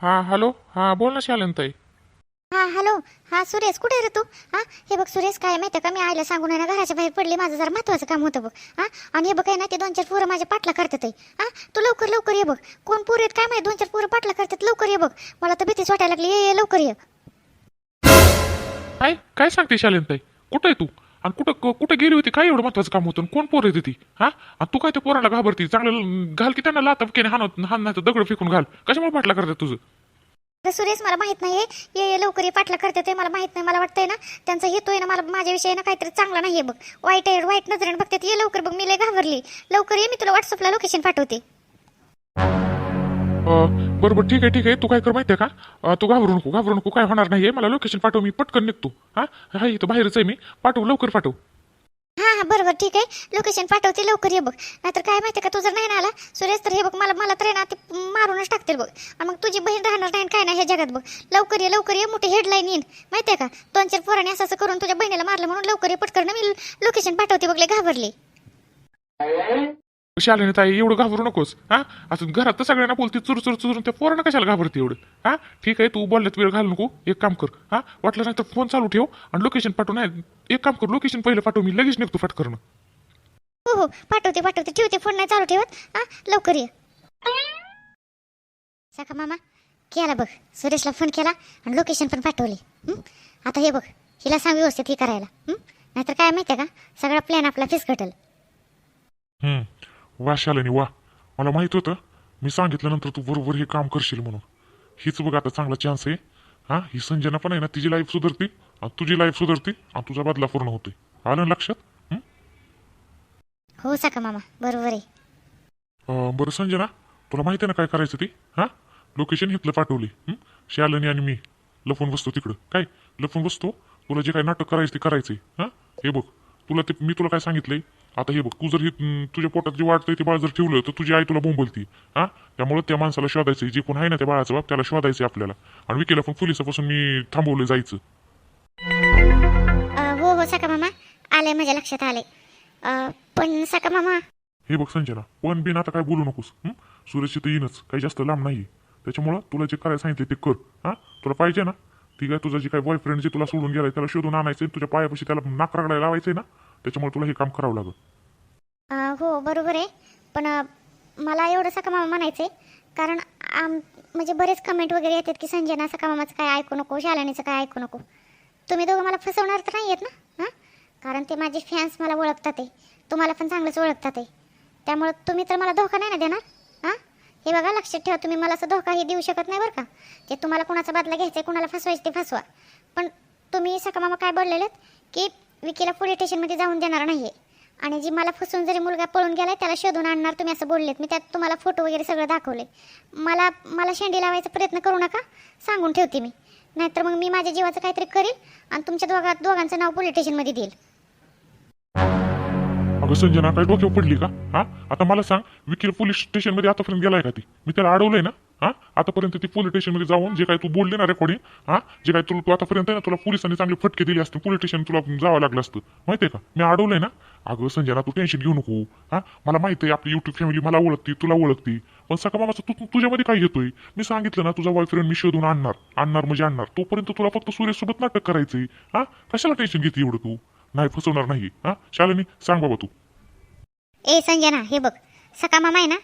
हा हॅलो? हा बोल ना शालनताई हा हॅलो? हा सुरेश कुठे रे तू? हा? हे बघ सुरेश काय माहिती का? मी आईला सांगून आहे ना घराच्या बाहेर पडली माझं जरा महत्वाचं काम होतं बघ. हा? आणि हे बघ आहे ना ते दोन चार पोरं माझ्या पाठला करतात आहे. हा? तू लवकर लवकर ये बघ. कोण पोरं आहेत काय माहिती दोन चार पोरं पाठला करतात लवकर ये बघ. मला तर भीतीच वाटायला लागली ये ये लवकर ये. काय काय सांगते शालनताई कुठं आहे तू? आणि कुठं कुठं गेली होती? काय एवढं महत्वाचं काम होतं? आणि कोण पोर येते ती? हा? आणि तू काय त्या पोराला घाबरती? चांगलं घाल की त्यांना लाता हाणत हाण नाही तर दगड फेकून घाल. कशामुळे पाठला करतात तुझं? सुरेश मला माहीत नाही ये ये लवकर ये. पाठला करते ते. मला माहीत नाही. मला वाटतंय ना त्यांचा हेतू आहे ना मला माझ्याविषयी ना काहीतरी चांगला नाहीये बघ. वाईट आहे वाईट नजरेने बघते. ये लवकर बघ. मी लय घाबरली. लवकर ये. मी तुला व्हॉट्सअपला लोकेशन पाठवते. बरोबर ठीक आहे ठीक आहे. तू काय कर माहिती आहे का? अं, तू घाबरू नको घाबरू नको. काय होणार नाही मला लोकेशन पाठव मी पटकन निघतो. हा? हा इथं बाहेरच आहे मी. पाठव लवकर पाठव. हा हा बरोबर ठीक आहे. लोकेशन पाठवते लवकर ये बघ. नाहीतर काय माहिती का तू जर नाही ना आला सुरेश तर हे बघ मला मला तर आहे ना ते मारूनच टाकतील बघ. आणि मग तुझी बहीण राहणार नाही आणि काय नाही ह्या जगात बघ. लवकर ये लवकर ये मोठी हेडलाईन येईन. माहितीये का? दोन चार पोरांनी असं असं करून तुझ्या बहिणीला मारलं म्हणून लवकर ये पटकन मी लोकेशन पाठवते बघले घाबरले. शालिनी ताई एवढं घाबरू नकोस. हा? असं घरात तर सगळ्यांना बोलते चुर चुर चुरून त्या पोरांना कशाला घाबरते एवढं? हा? ठीक आहे तू बोलण्यात वेळ घालू नको एक काम कर. हा? वाटलं नाही तर फोन चालू ठेव आणि लोकेशन पाठव. नाही एक काम कर लोकेशन पहिलं पाठव मी लगेच निघतो फटकरणं हो हो पाठवते पाठवते. ठेवते फोन नाही चालू ठेवत. हा? लवकर ये. साका मामा केला बघ. सुरेशला फोन केला आणि लोकेशन पण पाठवले. हं? आता हे बघ हिला सांग व्यवस्थित हे करायला. हं? नाहीतर काय माहितीये का? सगळा प्लॅन आपला फिसकटल. वा शालिनी वा. मला माहीत होतं. मी सांगितल्यानंतर तू बरोबर हे काम करशील म्हणून. हीच बघ आता चांगला चान्स आहे. हा ही संजना पण आहे ना तिची लाईफ सुधारते. आणि तुझी लाईफ सुधारते. आणि तुझा बदला पूर्ण होतोय. आलं ना लक्षात? हं? हो साका मामा. बरोबर आहे. अं, बरं संजना. तुला माहिती आहे ना काय करायचं ते? हा? लोकेशन इथलं पाठवली हं? शालिनी आणि मी. लपून बसतो तिकडं. काय? लपून बसतो? तुला जे काय नाटक करायचं ते करायचंय. हा? हे बघ. तुला ते मी तुला काय सांगितलंय? आता हे बघ तू जर हे तुझ्या पोटात जे वाटतंय ते बाळ जर ठेवलं तर तुझी आई तुला बोंबलती. हा? त्यामुळे त्या माणसाला शोधायचंय. जे कोण आहे ना त्या बाळाचा बाप त्याला शोधायचंय आपल्याला. आणि विकेला पण पोलिसापासून मी थांबवलं जायचं. हो हो साका मामा. आलंय माझ्या लक्षात आलंय. अ, पण साका मामा. हे बघ संजना पण बिन आता काय बोलू नकोस? सुरेश तर येईनच काही जास्त लांब नाही त्याच्यामुळं तुला जे करायला सांगितले ते कर हा? तुला पाहिजे ना? ती काय तुझा जे काय बॉयफ्रेंड जे तुला सोडून गेलाय त्याला शोधून आणायचं तुझ्या पायापाशी त्याला नाक रगडायला लावायचंय ना? त्याच्यामुळे तुला हे काम करावं लागेल. हो बरोबर आहे. पण मला एवढं सका मामा म्हणायचंय. कारण आम म्हणजे बरेच कमेंट वगैरे येतात की संजना सकामामाचं काय ऐकू नको शालिनीचं काय ऐकू नको. तुम्ही दोघं मला फसवणार तर नाही आहेत ना? हां? कारण ते माझे फॅन्स मला ओळखतात आहे तुम्हाला पण चांगलंच ओळखतात आहे त्यामुळं तुम्ही तर मला धोका नाही ना देणार? हां? हे बघा लक्षात ठेवा तुम्ही मला असं धोकाही देऊ शकत नाही बरं का. ते तुम्हाला कुणाचा बदला घ्यायचा आहे कुणाला फसवायचं ते फसवा. पण तुम्ही सकामामा काय बोललेलेत? की विकीला पोलीस स्टेशनमध्ये जाऊन देणार नाही आहे आणि जी मला फसून जरी मुलगा पळून गेलाय त्याला शोधून आणणार तुम्ही असं बोललेत. मी त्यात तुम्हाला फोटो वगैरे सगळं दाखवले. मला मला शेंडी लावायचा प्रयत्न करू नका सांगून ठेवते मी. नाहीतर मग मी माझ्या जीवाचं काहीतरी करेल आणि तुमच्या दोघा दोघांचं नाव पोलीस स्टेशनमध्ये देईल. अगं संजना काय डोक्यावर पडली का? हा? आता मला सांग विकील पोलीस स्टेशनमध्ये आतापर्यंत गेलाय का ती? मी त्याला अडवलंय ना? हा? आतापर्यंत ती पोलीस स्टेशनमध्ये जाऊन जे काय तू बोलले ना रेकॉर्डिंग हा? जे काय तुला तू आतापर्यंत ना तुला पोलिसांनी चांगले फटके दिले असते. पोलीस स्टेशन तुला जावं लागलं असतं. माहितीये का? मी अडवलंय ना? अगं संजना तू टेन्शन घेऊ नको. हा? मला माहिती आहे आपली युट्यूब फॅमिली मला ओळखती तुला ओळखती. पण सका मामाचं तू तुझ्यामध्ये काय येतोय? मी सांगितलं ना तुझा बॉयफ्रेंड मी शोधून आणणार. आणणार म्हणजे आणणार. तोपर्यंत तुला फक्त सूर्यसोबत नाटक करायचंय. हा? कशाला टेन्शन घेते एवढं तू? नाही फसवणार नाही. हा? शालिनी सांग बाबा तू. ए संजना हे बघ. सका मामा आहे ना?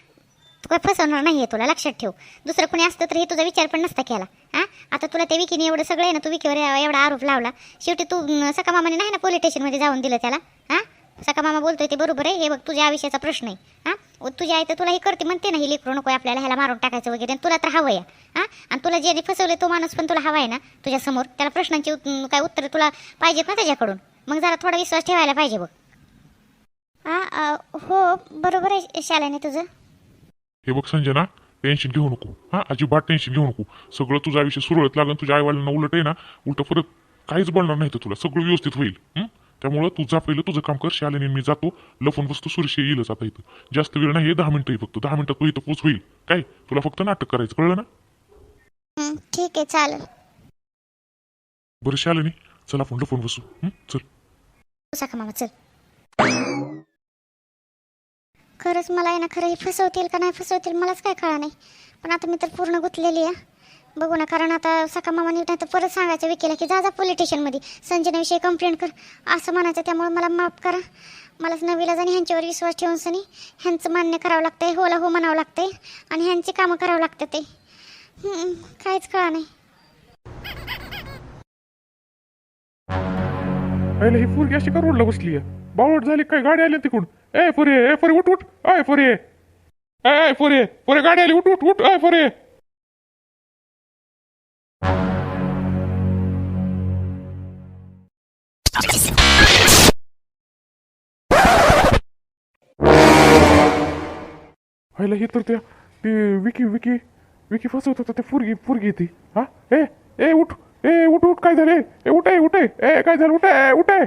तू फसवणार नाही आहे तुला लक्षात ठेव. दुसरं कोणी असतं तर हे तुझा विचार पण नसता केला. हां आता तुला ते विकीने एवढं सगळं आहे ना तू विकीवर एवढा आरोप लावला. शेवटी तू सका मामाने नाही ना पोलीस स्टेशनमध्ये जाऊन दिलं त्याला? हां सका मामा बोलतोय ते बरोबर आहे हे बघ तुझ्या आयुष्याचा प्रश्न आहे. हां तुझी आई तर तुला हे करते म्हणते ना ही लेकरू नको आपल्याला ह्याला मारून टाकायचं वगैरे आणि तुला तर हवं आहे. हां आणि तुला जे फसवले तो माणूस पण तुला हवा आहे ना तुझ्या समोर. त्याला प्रश्नांची काय उत्तर तुला पाहिजेत ना त्याच्याकडून. मग जरा थोडा विश्वास ठेवायला पाहिजे बघ. हो बरोबर आहे शालाने तुझं. हे बघ संजना टेन्शन घेऊ नको. हा अजिबात टेन्शन घेऊ नको. सगळं तुझं आयुष्य सुरळीत लागेल तुझ्या आईवाल्यांना उलट आहे ना उलट परत काहीच बोलणार नाही तर तुला. सगळं व्यवस्थित होईल? त्यामुळं तू जा पहिलं तुझं काम कर. शालेने मी जातो. लपून बसतो सुरक्षे येईलच आता इथं. जास्त वेळ नाही दहा मिनिटं फक्त. दहा मिनिटात तू इथं पोच होईल काय? तुला फक्त नाटक करायचं कळलं ना? हं, ठीक आहे चालेल. बरं शालिनी चल आपण लपून बसू? चल. मामा चल. खरंच मला आहे ना खरं हे फसवतील का नाही फसवतील मलाच काय कळा नाही. पण आता मी तर पूर्ण गुंतलेली आहे. बघू ना कारण आता सका मामाने नाही तर परत सांगायचं विकेला की जा जा पोलीस स्टेशनमध्ये संजनाविषयी कंप्लेंट कर. असं म्हणायचं त्यामुळे मला माफ करा. मलाच नवीला आणि ह्यांच्यावर विश्वास ठेवून सनी ह्यांचं मान्य करावं लागतंय होला हो म्हणावं लागतंय आणि ह्यांची कामं करावं लागतं ते. काहीच कळा नाही. पहिले ही पोरगी अशी का रोडला बसली आहे बावट झाली काय? गाडी आली तिकडून. ए फुरे ए फुरे उठ उठ. अय फुरे ए फुरे फुरे गाडी आली. उठ उठ उठ. अय फुरे व्हायला हे तर त्या ते विकी विकी विकी फसवत होता ते फुरगी पुरगी ती. हा? ए ए उठ. ए उठ उठ. काय झाले ए उठे उठे. ए काय झालं? उठे उठे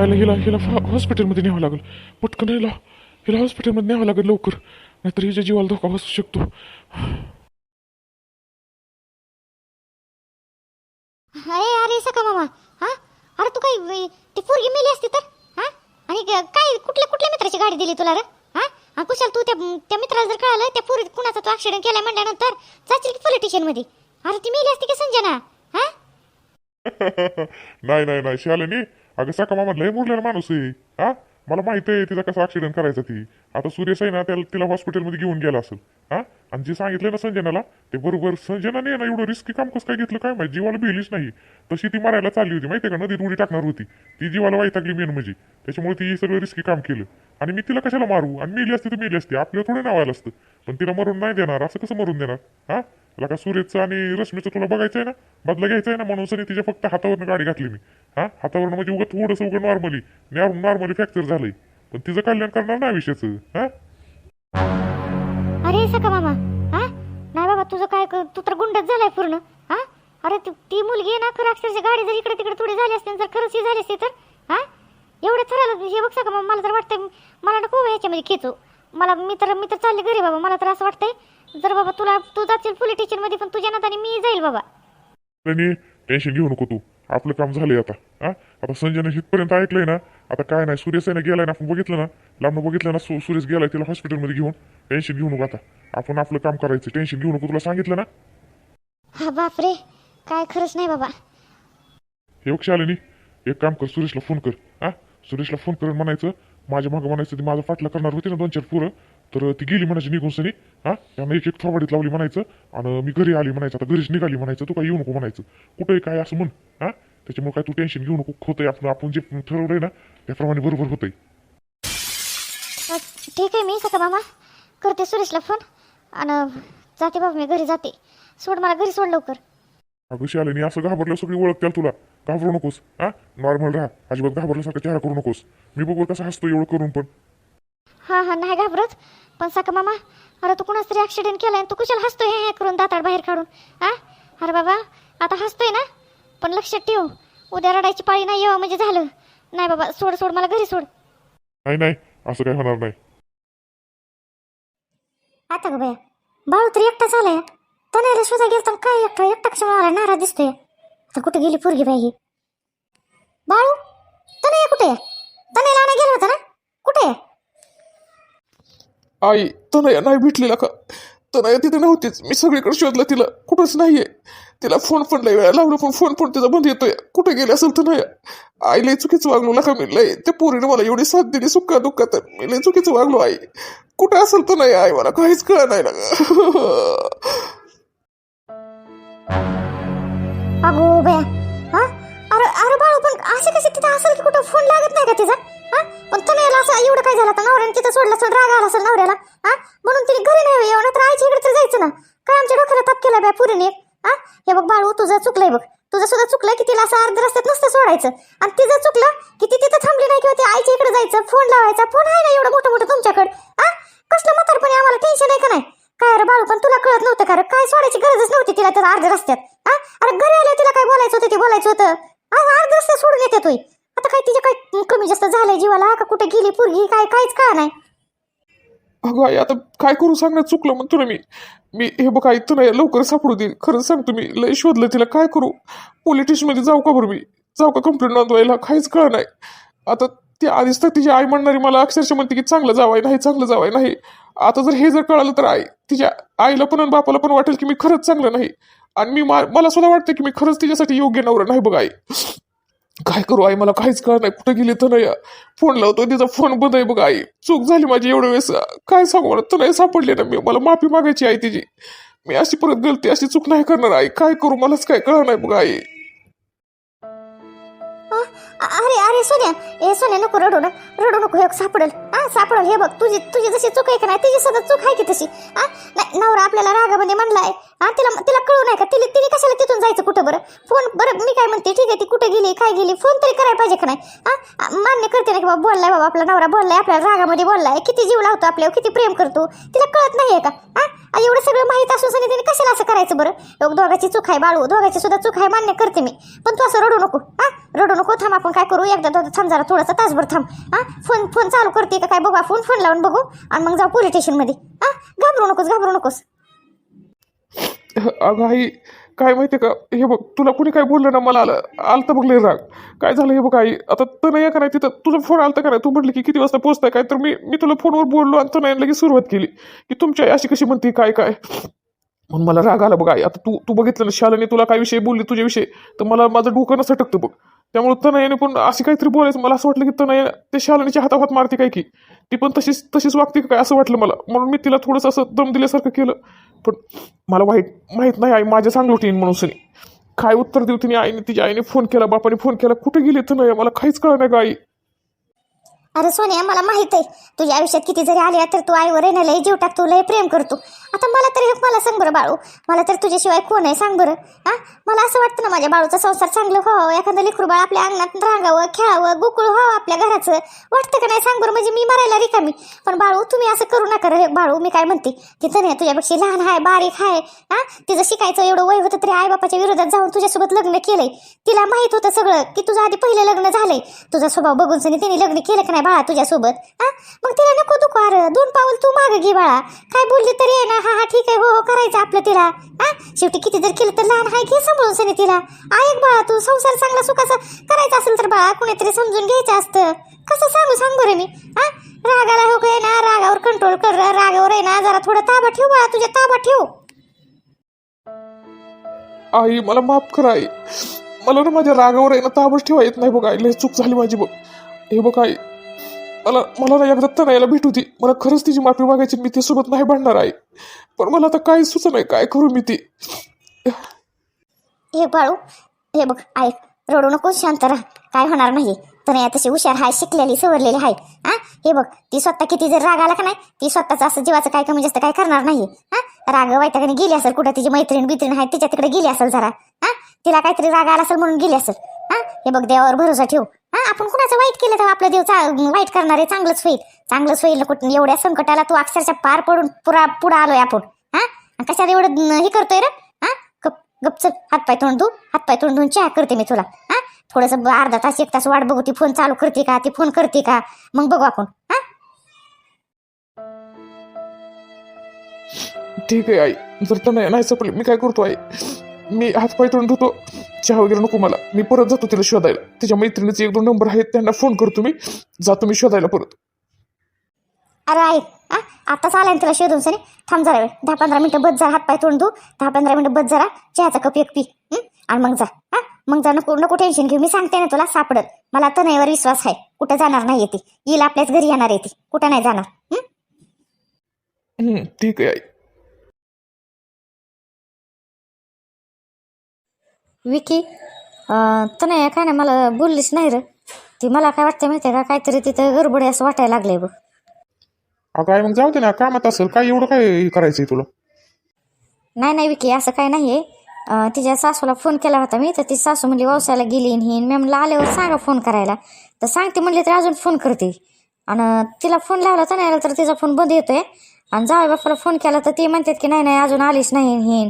आयला हिला हिला फा- हॉस्पिटलमध्ये न्यावं लागेल. पटकन हिला हिला हॉस्पिटलमध्ये न्यावं लागेल लवकर. नाहीतर हिच्या जीवाला धोका बसू शकतो. अरे अरे सका मामा. हा? अरे तू काय ती पोरगी मेली असती तर? हा? आणि काय कुठल्या कुठल्या मित्राची गाडी दिली तुला रे? हा? कुशाल तू त्या त्या मित्राला जर कळालं त्या पोरी कुणाचा तो ऍक्सिडेंट केलाय म्हणल्यानंतर जाशील की पोलीस स्टेशनमध्ये? अरे ती मेली असती की संजना? हा? नाही नाही नाही शालिनी. अगं सका मामा लय मुरलेला माणूस आहे. हा? मला माहीत आहे तिचा कसा ऍक्सिडेंट करायचा ती. आता सुरेश आहे ना त्याला तिला हॉस्पिटलमध्ये घेऊन गेला असेल. हा? आणि जे सांगितलं ना संजनाला ते बरोबर संजनाने ना एवढं रिस्की काम कसं काय घेतलं? काय माहिती? जीवाला भिलीच नाही. तशी ती मारायला चालली होती. माहितीये का? नदीत उडी टाकणार होती. ती जीवाला वैतागली मेन म्हणजे. त्याच्यामुळे ती सगळं रिस्की काम केलं. आणि मी तिला कशाला मारू? आणि मेली असते तर मेली असते. आपल्याला थोडं नावायला असतं. पण तिला मरून नाही देणार. असं कसं मरून देणार? हा? तुला का सूर्यचं आणि रश्मीचं तुला बघायचं आहे ना? बदला घ्यायचा आहे ना म्हणून सनी तिच्या फक्त हातावरनं गाडी घातली मी. हा? हातावरनं म्हणजे उगं थोडंसं उगं नॉर्मली नॉर्मली फ्रॅक्चर झालंय. पण तिचं कल्याण करणार नाही विषयाचं हा? अरे सका मामा हा? नाही बाबा तुझं काय तू तर गुंडच झालाय पूर्ण हा? अरे ती मुलगी आहे ना खरं अक्षरशः गाडी जर इकडे तिकडे थोडी झाली असते जर खरंच ही झाली असते तर हा? एवढं ठरवलं हे बघ सका मामा मला तर वाटतंय मला नको बाबा ह्याच्यामध्ये खेचू. मला मी तर मी तर चालले घरी बाबा मला तर असं वाटतंय जर बाबा तुला तू जाशील पोलीस स्टेशनमध्ये पण तुझ्या नाताने मी जाईल बाबा. त्यांनी टेन्शन घेऊ नको तू. आपलं काम झालंय आता हा? आता संजयने इथपर्यंत ऐकलंय ना आता काय नाही सुरेश आहे ना गेलाय ना आपण बघितलं ना लांबनं बघितलं ना सु- सुरेश गेलाय तिला हॉस्पिटलमध्ये घेऊन. टेन्शन घेऊ नको आता. आपण आपलं काम करायचं टेन्शन घेऊ नको तुला सांगितलं ना? हा बापरे काय खरंच नाही बाबा. हे बघ शालिनी एक काम कर सुरेशला फोन कर हा? सुरेशला फोन कर म्हणायचं माझ्या मागं म्हणायचं ती माझा पाठला करणार होती ना दोन चार पुरं तर ती गेली म्हणायची निघून सनी. हा? त्यानं एक एक थोबाडीत लावली म्हणायचं. आणि मी घरी आली म्हणायचं. आता घरीच निघाली म्हणायचं. तू काय येऊ नको म्हणायचं. कुठंही काय असं म्हण. हा? त्याच्यामुळे काय तू टेन्शन घेऊ नको. होतंय आपण आपण जे ठरवलंय ना त्याप्रमाणे बरोबर होतंय. ठीक आहे मी सका मामा. करते सुरेशला फोन आणि जाते बाबा मी घरी जाते. सोड मला घरी सोड लवकर. अगं शालिनी असं घाबरलं सगळी ओळखत्याल तुला. घाबरू नकोस. हा? नॉर्मल राहा. अजिबात घाबरल्यासारखा चेहरा करू नकोस. मी बघू कसा हसतो एवढं करून पण. हां हां नाही घाबरत. पण सका मामा अरे तू कुणाच तरी ॲक्सिडेंट केलाय आणि तू कुशाला हसतोय हे हे करून दाताड बाहेर काढून? हा अरे बाबा आता हसतोय ना? पण लक्षात ठेव उद्या रडायची पाळी नाही येवा म्हणजे झालं. नाही बाबा सोड सोड मला घरी सोड. नाही नाही असं काय होणार नाही. आता ग बया बाळू तरी एकटा झालाय. तनेला सुद्धा गेलता आणि काय एकटा? एकटा कशा मला नाराज दिसतोय? आता कुठे गेली पोरगी बाई ही? बाळू तनया कुठे? आहे तनेला आणा गेला होता ना? आई तनया नाही भेटलेला का? तनया तिथे नव्हतीच. मी सगळीकडे शोधलं तिला. कुठंच नाहीये. तिला फोन पण लय वेळा लावलं पण फोन पण तिचा बंद येतोय. कुठे गेले असेल तनया? आई लय चुकीचं वागलो नका मी. लय त्या पोरीने मला एवढी साथ दिली सुक्का दुःखात मी लय चुकीचं वागलो आई. कुठे असेल तर नाही आई? मला काहीच कळ नाही ना अगो बया हा? अरे अरे बाळू पण असं कसं तिथं असेल की कुठं? फोन लागत नाही का तिचा? तनयाला एवढं काय झालं? तर नवऱ्याने तिथं सोडलं असेल राग आला असेल नवऱ्याला हा म्हणून तिने घरी नाही येऊ तर आईच्या इकडे तर जायचं ना. काय आमच्या डोक्याला ताप केला बाय पुरीने? हा हे बघ बाळू तुझं चुकलंय बघ. तुझं सुद्धा चुकलं की तिला असं अर्ध रस्त्यात नसतं सोडायचं. आणि तिचं चुकलं की ती तिथं थांबली नाही किंवा ती आईच्या इकडे जायचं फोन लावायचा फोन आहे ना एवढं मोठं मोठं तुमच्याकडे? हा कसलं म्हातारपणे आम्हाला टेन्शन आहे का नाही? काय रे बाळू पण तुला कळत नव्हतं का काय सोडायची गरजच नव्हती तिला त्या अर्ध्या रस्त्यात हा अरे घरी आल्या तिला काय बोलायचं होतं ते बोलायचं होतं. अर्ध अर्ध्या रस्त्यात सोडून येते तोय आता काय तिच्या काय कमी जास्त झालंय जीवाला? का कुठे गेली पोरगी? काय काहीच का नाही? अगं आई आता काय करू सांगण्यात चुकलं म्हणतो ना मी? मी हे बघ आई नाही लवकर सापडू दे. खरंच सांगतो मी लय शोधलं तिला. काय करू? पोलीस स्टेशनमध्ये जाऊ का बरं मी? जाऊ का कंप्लेंट नोंदवायला? काहीच कळ नाही. आता ती आधीच तर तिची आई म्हणणारी मला अक्षरशः म्हणते की चांगलं जावाय नाही चांगलं जावाय नाही. आता जर हे जर कळालं तर आई तिच्या आईला पण आणि बापाला पण वाटेल की मी खरंच चांगलं नाही. आणि मी मा- मला सुद्धा वाटतं की मी खरंच तिच्यासाठी योग्य नवरा नाही बघ आई. काय करू आई? मला काहीच कळत नाही. कुठं गेली तर नाही फोन लावतो तिचा फोन बंद आहे बघ आई. चूक झाली माझी एवढ्या वेळेस. काय सांगू? मला तर नाही सापडली ना मी. मला माफी मागायची आई तिची. मी अशी परत गलती अशी चूक नाही करणार आई. काय करू? मलाच काय कळणार नाही बघ आई. अरे अरे सोन्या. ए सोन्या नको रडू ना. रडू नको हे सापडल. हा सापडल हे बघ तुझी तुझी जशी चूक आहे का नाही तिची सुद्धा चूक आहे की तशी? हा नाही नवरा आपल्याला रागामध्ये म्हणलाय हा तिला तिला कळू नाही का? तिला तिने कशाला तिथून जायचं कुठं बरं? फोन बरं मी काय म्हणते ठीक आहे ती कुठे गेली काय गेली फोन तरी करायला पाहिजे का नाही? हा मान्य करते ना की बाबा बोललाय बाबा आपला नवरा बोललाय आपल्याला रागामध्ये बोललाय. किती जीव लावतो आपल्यावर किती प्रेम करतो. तिला कळत नाहीये का? हा आ, एवढं सगळं माहीत असून सनी तिने कशाला असं करायचं बरं? दोघाची चूक आहे बाळू दोघाची सुद्धा चूक आहे मान्य करते मी. पण तू असं रडू नको. हा रडू नको थांब आपण काय करू? एकदा दादा थांब जरा थोडासा तासभर थांब. हा? फोन फोन चालू करते का काय? बघू आपण फोन लावून बघू. आणि मग जाऊ पोलीस स्टेशनमध्ये हा? घाबरू नकोस घाबरू नकोस. अगं आई काय माहितीये का? हे बघ तुला कुणी काय बोललं ना मला आलं आलं तर बघ राग. काय झालं हे बघ आई? आता तनया का नाही तिथं. तुझा फोन आलता का तू म्हटली की किती वाजता पोहोचताय काय? तर मी मी तुला फोनवर बोललो आणि तनयाने लगेच सुरुवात केली. की तुमची आई अशी कशी म्हणते काय काय? म्हणून मला राग आला बघ आई. आता तू तू बघितलं ना शालाने तुला काय विषय बोलली तुझ्याविषयी? तर मला माझं डोकं नसं टकतं बघ. त्यामुळे तनयाने पण अशी काहीतरी बोलायचं. मला असं वाटलं की तनया ते शालानीच्या हाताहात मारते काय की? ती पण तशीच तशीच वागते का काय असं वाटलं मला. म्हणून मी तिला थोडंसं असं दम दिल्यासारखं केलं. पण मला वाईट माहीत नाही आई माझ्या चांगलं होती म्हणून सनी. काय उत्तर देऊ तिने आईने तिच्या आईने फोन केला बापाने फोन केला. कुठे गेली तर मला काहीच कळलं नाही का आई. अरे सोनिया मला माहीत आहे तुझ्या आयुष्यात किती जरी आल्या तर तू आईवर येणं लय जीव टाकतो लय प्रेम करतो. आता मला तरी मला सांग बरं बाळू. मला तर तुझ्याशिवाय कोण आहे सांग बरं. हा? मला असं वाटतं ना माझ्या बाळूचा संसार चांगलं व्हावं एखादं लेकरू बाळ आपल्या अंगणात रांगावं खेळावं गोकुळ व्हावं आपल्या घराचं. वाटतं का नाही सांग बरं म्हणजे मी मरायला रिकामी. पण बाळू तुम्ही असं करू नका रे बाळू मी काय म्हणते तिथं नाही तुझ्यापेक्षा लहान आहे बारीक आहे. हा? तिचं शिकायचं एवढं वय होतं तरी आईबापाच्या विरोधात जाऊन तुझ्यासोबत लग्न केलंय. तिला माहीत होतं सगळं की तुझं आधी पहिलं लग्न झालंय. तुझा स्वभाव बघून तिने लग्न केलं का नाही बाळा तुझ्यासोबत हा? मग तिला नको दुखू अरे दोन पाऊल तू मागं घे बाळा. काय बोलली तरी आहे ना? हा हा ठीक आहे. हो हो करायचं आपलं तिला. हा? शेवटी किती जर केलं तर लहान आहे घे समजून सनी तिला. ऐक बाळा तू संसार चांगला सुखाचा करायचा असेल तर बाळा कुणीतरी समजून घ्यायचं असतं. कसं सांगू सांग बरं मी. हा? रागाला हो काय ना रागावर कंट्रोल कर रागावर आहे ना जरा थोडं ताबा ठेव बाळा तुझ्या ताबा ठेव. आई मला माफ कर आई. मला ना माझ्या रागावर आहे ना ताबच ठेवा येत नाही बघ आई लय चूक झाली माझी बघ. हे बघ आई मला मला ना एकदा तनायला भेट होती. मला खरंच तिची माफी मागायची मी तिसोबत नाही भांडणार आहे. पण मला आता काही सुचत नाही काय करू मी ती? हे बाळू हे बघ ऐक रडू नको शांत राहा. काय होणार नाही. तर या तशी हुशार हाय शिकलेली सवरलेली आहे हा? हे बघ ती स्वतः किती जर राग आला का नाही ती स्वतःच असं जीवाचं काय कमी जास्त काय करणार नाही. हा? राग वाईटाकडे गेली असेल कुठं तिची मैत्रीण बित्रीण आहे तिच्या तिकडे गेली असेल जरा. हा? तिला काहीतरी राग आला असेल म्हणून गेली असेल. हा? हे बघ देवावर भरोसा ठेव. आपण कुणाचं वाईट केलं तर आपलं देव चा- वाईट करणारे चांगलंच होईल. चांगलंच होईल कुठून एवढ्या संकटाला तू अक्षरशः पार पडून पुरा पुढं आलोय आपण. हा? कशात कशाला एवढं हे करतोय रे? हा? गप गप हातपाय तोंड धू हातपाय तोंड धुवून चहा करते मी तुला. हा? थोडंसं अर्धा तास एक तास वाट बघू ती फोन चालू करते का ती फोन करते का? मग बघू आपण. हा? ठीक आहे आई. जर तर नाही सापडली मी काय करतो आई? मी हातपाय तोंड धुतो. चहा वगैरे नको मला. मी परत जातो तिला शोधायला. तिच्या मैत्रिणीचे एक दोन नंबर आहेत त्यांना फोन करतो मी जातो मी शोधायला परत. अरे ऐक हा आताच आलाय ना तुला शोधून सनी? थांब जरा वेळ. दहा पंधरा मिनिटं बस जरा हातपाय तोंड धू. दहा पंधरा मिनिटं बस जरा. चहाचा कप एक पी? आणि मग जा. हा? मग जा नको नको टेन्शन घेऊ. मी सांगते ना तुला सापडत मला तर नाहीवर विश्वास आहे. कुठं जाणार नाही ती. येईल आपल्याच घरी येणार आहे ती. कुठं नाही जाणार. ठीक आहे विकी नाही काय नाही मला बोललीच नाही रे. ती मला काय वाटतं माहिती का काहीतरी तिथं गडबड असं वाटायला लागलंय बघ. अगं आई मग जाऊ दे ना कामात असेल काय एवढं काय करायचंय तुला? नाही नाही विकी असं काय नाही आहे तिच्या सासूला फोन केला होता मी तर ती सासू म्हणली व्यवसायाला गेली आणि ही मी म्हणलं आल्यावर सांगा फोन करायला. तर सांगते म्हणले तर अजून फोन करते. आणि तिला फोन लावला तर नाही तर तिचा फोन बंद येतोय. आणि जावे बापाला फोन केला तर ती म्हणतात की नाही नाही अजून आलीच नाही हिन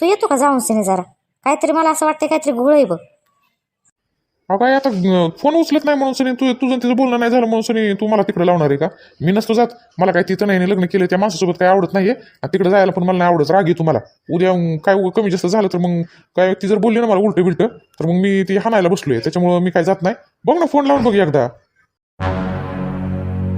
तू येतो का जाऊन सिने जरा? काहीतरी मला असं वाटतं काहीतरी घोळ आहे बघ. काय आता फोन उचलत नाही म्हणून सनी तू तुझं तिचं बोलणं नाही झालं म्हणून सनी तू मला तिकडे लावणार आहे का? मी नसतो जात. मला काय तिथं नाही लग्न केलं त्या माणसासोबत काय आवडत नाहीये. आणि तिकडे जायला पण मला नाही आवडत. राग येतो मला. उद्या काय कमी जास्त झालं तर मग काय ती जर बोलली ना मला उलट बिलट तर मग मी ती हाणायला बसलोय. त्याच्यामुळं मी काय जात नाही. बघ ना फोन लावून बघ एकदा.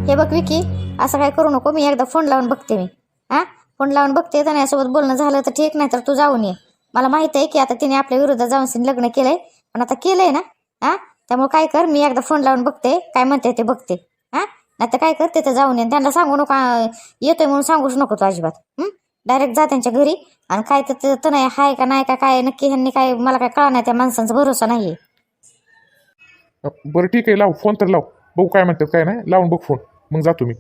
हे बघ विकी असं काय करू नको. मी एकदा फोन लावून बघते मी. हा? फोन लावून बघते तनयासोबत बोलणं झालं तर ठीक नाही तर तू जाऊन ये. मला माहीत आहे की आता तिने आपल्या विरोधात जाऊन सिन लग्न केलंय. पण आता केलंय ना? हा? त्यामुळे काय कर मी एकदा फोन लावून बघते. काय म्हणते ते बघते. हा? नाही तर काय कर तिथं जाऊन ये. त्यांना सांगू नको येतोय म्हणून सांगूच नको तू अजिबात. डायरेक्ट जा त्यांच्या घरी. आणि काय तर तनय हाय का नाही का काय नक्की ह्यांनी काय मला काय कळणार त्या माणसांचा भरोसा नाहीये. बरं ठीक आहे लाव फोन तर लाव. बघू काय म्हणतात काय नाही. लावून बघ फोन मग जातो मी.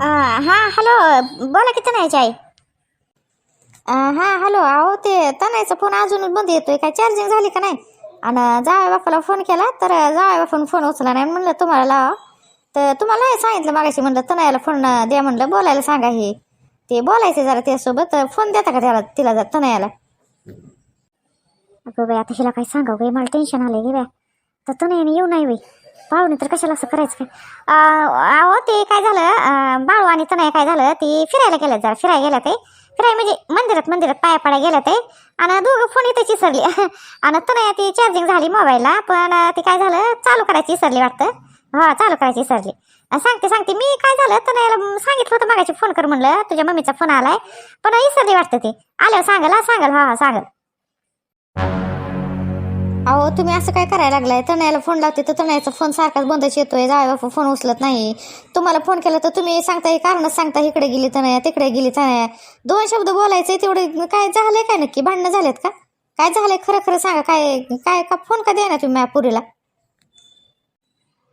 हां हॅलो बोला किती नाही आई हा हॅलो अहो ते तनायचा फोन अजूनच बंद येतोय. काय चार्जिंग झाली का नाही? आणि जावया बापाला फोन केला तर जावया बापानं फोन उचला नाही. म्हणलं तुम्हाला लावा. तर तुम्हाला हे सांगितलं मागाशी म्हणलं तनयाला फोन द्या म्हणलं बोलायला सांगा हे. ते बोलायचं जरा त्यासोबत फोन देता का त्याला तिला जरा तनयाला अगं बाई आता हिला काय सांगावं बाई मला टेन्शन आलं गे बाय तर तनयाने येऊ नाही बाई. पाहुणे तर कशाला असं करायचं काय? अहो ते काय झालं बाळू आणि तनया काय झालं ते फिरायला गेलं जरा फिरायला गेलं ते. काय म्हणजे मंदिरात मंदिरात पाया पाड्या गेलं ते. आणि दोघं फोन इथं विसरली आणि तनय ती चार्जिंग झाली मोबाईलला पण ती काय झालं चालू करायची विसरली वाटतं. हा चालू करायची विसरली सांगते सांगते मी काय झालं तनयाला सांगितलं होतं मागाशी फोन कर म्हणलं तुझ्या मम्मीचा फोन आलाय. पण विसरली वाटतं ती. आल्यावर सांगाल हा सांगाल हा हा सांगाल. अहो तुम्ही असं काय करायला लागलाय? तनयाला फोन लावते तर तनयाचा फोन सारखाच बंदच येतोय. जाय बापा फोन उचलत नाही. तुम्हाला फोन केला तर तुम्ही सांगताय कारणच सांगता इकडे गेली तनया तिकडे गेली तनया दोन शब्द बोलायचे तेवढे काय झालंय काय नक्की? भांडणं झालेत का? काय झालंय? खरं खरं सांगा. काय काय का फोन का द्या तुम्ही माझ्या पुरीला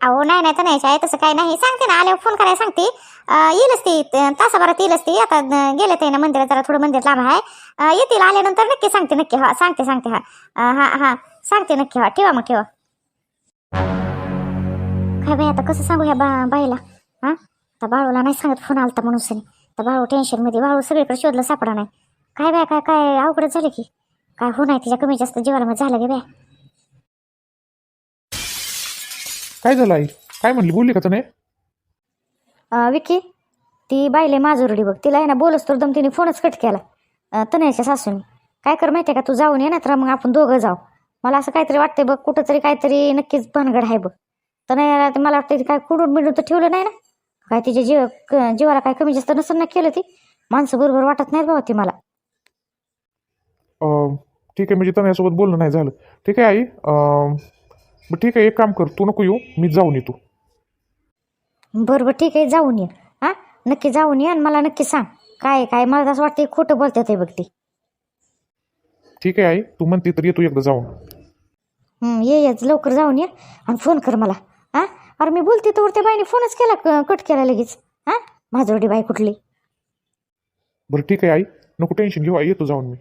अहो नाही नाही तर नाही आहे तसं काही नाही. सांगते ना आल्यावर फोन करायला सांगते. येईलच ती. तासाभरात येईलच ती. आता गेले ते ना मंदिरात जरा थोडं मंदिर लांब आहे. येतील आल्यानंतर नक्की सांगते नक्की. हा सांगते सांगते हा. हा हा. सांगते नक्की हा ठेवा मग ठेवा. काय बाई आता कसं सांगू ह्या बा बाईला? हा? आता बाळूला नाही सांगत फोन आलता म्हणून सनी. तर बाळू टेन्शनमध्ये बाळू सगळीकडे शोधलं सापडा नाही. काय बाय काय काय अवघडच झालं की? काय हो नाही तिच्या कमी जास्त जीवाला मग झालं गे बाय काय झालं आई? काय म्हणली? बोलली का अं, विकी ती बाईले माजुरडी बघ. तिला आहे ना बोलच तर दम तिने फोनच कट केला. अं, तनयाच्या सासूने. काय कर माहितीये का तू जाऊन ये ना तर मग आपण दोघं जाऊ. मला असं काहीतरी वाटतंय बघ कुठंतरी काहीतरी नक्कीच भानगड आहे बघ. तनयाला ते मला वाटतं काय कुडून बिडून तर ठेवलं नाही ना. काय तिच्या जीव क- जीवाला काय कमी जास्त नसेल ना केलं ती. माणसं बरोबर वाटत नाहीत बाबा ती मला. ठीक आहे म्हणजे तनयासोबत बोलणं नाही झालं. ठीक आहे आई. बरं ठीक आहे एक काम कर तू नको येऊ मी जाऊन येतो. बरं बरं ठीक आहे जाऊन ये. हां? नक्की जाऊन ये आणि मला नक्की सांग. काय काय मला असं वाटतं खोटं बोलतात आहे बघ ती. ठीक आहे आई तू म्हणते तर येतो एकदा जाऊन. हं, ये ये लवकर जाऊन ये आणि फोन कर मला हां? अरे मी बोलते तर त्या बाईने फोनच केला कट केला लगेच हां? माझोडी बाई कुठली? बरं ठीक आहे आई नको टेन्शन घेऊ आई येतो जाऊन मी.